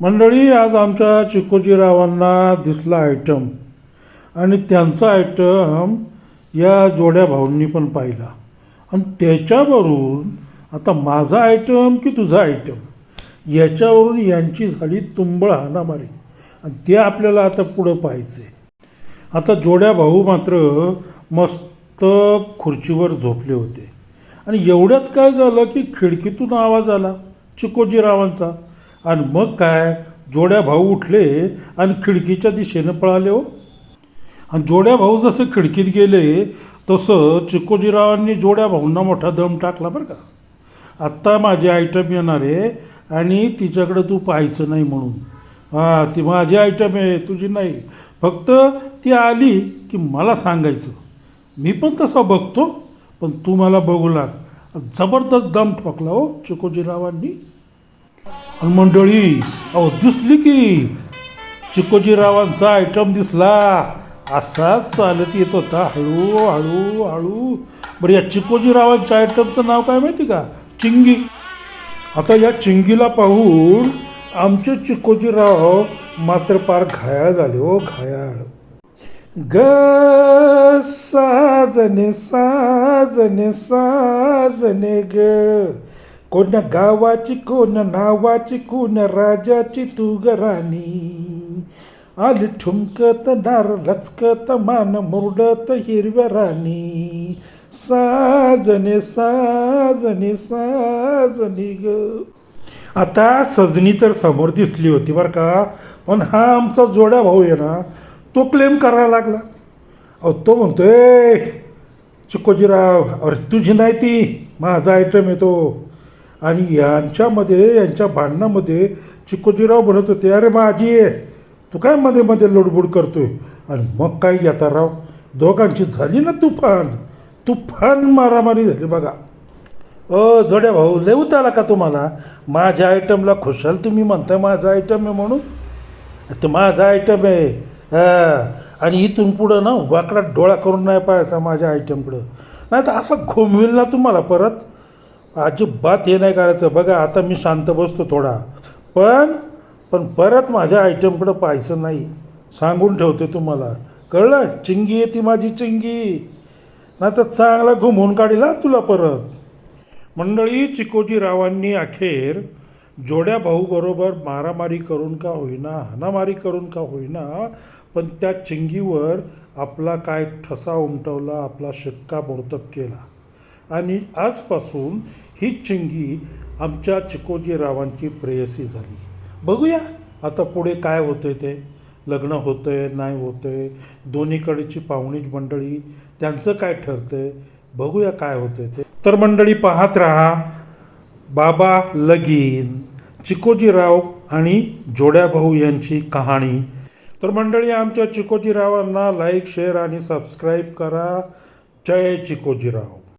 मंडळी आज आमच्या चिकोजीरावांना दिसला आयटम आणि त्यांचा आयटम या जोड्या भाऊंनी पण पाहिला. आणि त्याच्यावरून आता माझा आयटम की तुझा आयटम याच्यावरून यांची झाली तुंबळ हाणामारी. आणि ते आपल्याला आता पुढं पाहायचे आता जोड्या भाऊ मात्र मस्त खुर्चीवर झोपले होते. आणि एवढ्यात काय झालं की खिडकीतून आवाज आला चिकोजीरावांचा. आणि मग काय? जोड्या भाऊ उठले आणि खिडकीच्या दिशेनं पळाले हो. आणि जोड्या भाऊ जसं खिडकीत गेले तसं चिकोजीरावांनी जोड्या भाऊंना मोठा दम टाकला बरं का. आत्ता माझी आयटम येणार आहे आणि तिच्याकडे तू पाहायचं नाही म्हणून. हां ती माझी आयटम आहे तुझी नाही. फक्त ती आली की मला सांगायचं. मी पण तसा बघतो पण तू मला बघू लाग. जबरदस्त दम ठोकला हो चिकोजीरावांनी. आणि मंडळी अहो दिसली की चिकोजीरावांचा आयटम दिसला. असाच चालत येत होता. हळू हळू हळू. बरं या चिकोजीरावांच्या आयटमचं नाव काय माहिती का? चिंगी. आता या चिंगीला पाहून आमचे चिकोजीराव मात्र पार घायाळ झाले हो घायाळ. ग साजने साजने साजने ग. कोण गावाची कोण नावाची कोण राजाची तू गराणी राणी. आली ठुमकत नार लचकत मान मुरडत हिरव्या राणी. साजने साजने साजने ग. आता सजनी तर समोर दिसली होती बरं का पण हा आमचा जोड्या भाऊ आहे ना तो क्लेम करायला लागला. अहो तो म्हणतोय चिकोजीराव अरे तुझी नाही ती माझा आयटम येतो. आणि यांच्यामध्ये यांच्या भांडणामध्ये चिकोजीराव म्हणत होते अरे माझी आहे तू काय मध्ये मध्ये लुडबुड करतोय? आणि मग काय येता राव? दोघांची झाली ना तुफान. तुफान मारामारी झाली बघा. ओ जोड्या भाऊ लय आला का तुम्हाला? माझ्या आयटमला खुशाल तुम्ही म्हणताय माझा आयटम आहे म्हणून. तर माझा आयटम आहे. आणि इथून पुढं ना वाकडा डोळा करून नाही पाहायचा माझ्या आयटमकडं. नाही तर असं घुमविल ना तुम्हाला परत. अजिबात हे नाही करायचं. बघा आता मी शांत बसतो थोडा. पण पण परत माझ्या आयटमकडं पाहायचं नाही. सांगून ठेवते तुम्हाला. कळलं? चिंगी आहे ती माझी चिंगी. नाही तर चांगला घुमवून काढील तुला परत. मंडळी चिकोजीरावांनी अखेर जोड्या भाऊबरोबर मारामारी करून का होईना हाणामारी करून का होईना पण त्या चिंगीवर आपला काय ठसा उमटवला आपला शिक्का मोर्तब केला. आणि आजपासून ही चिंगी आमच्या चिकोजीरावांची प्रेयसी झाली. बघूया आता पुढे काय होतंय ते. लग्न होतंय नाही होतंय दोन्हीकडची पाहुणीच मंडळी त्यांचं काय ठरतंय बघूया काय होतंय ते. तर मंडळी पाहत राहा बाबा लगीन चिकोजीराव आणि जोड्या भाऊ यांची कहाणी. तर मंडळी आमच्या चिकोजीरावांना लाईक शेअर आणि सबस्क्राईब करा. जय चिकोजीराव.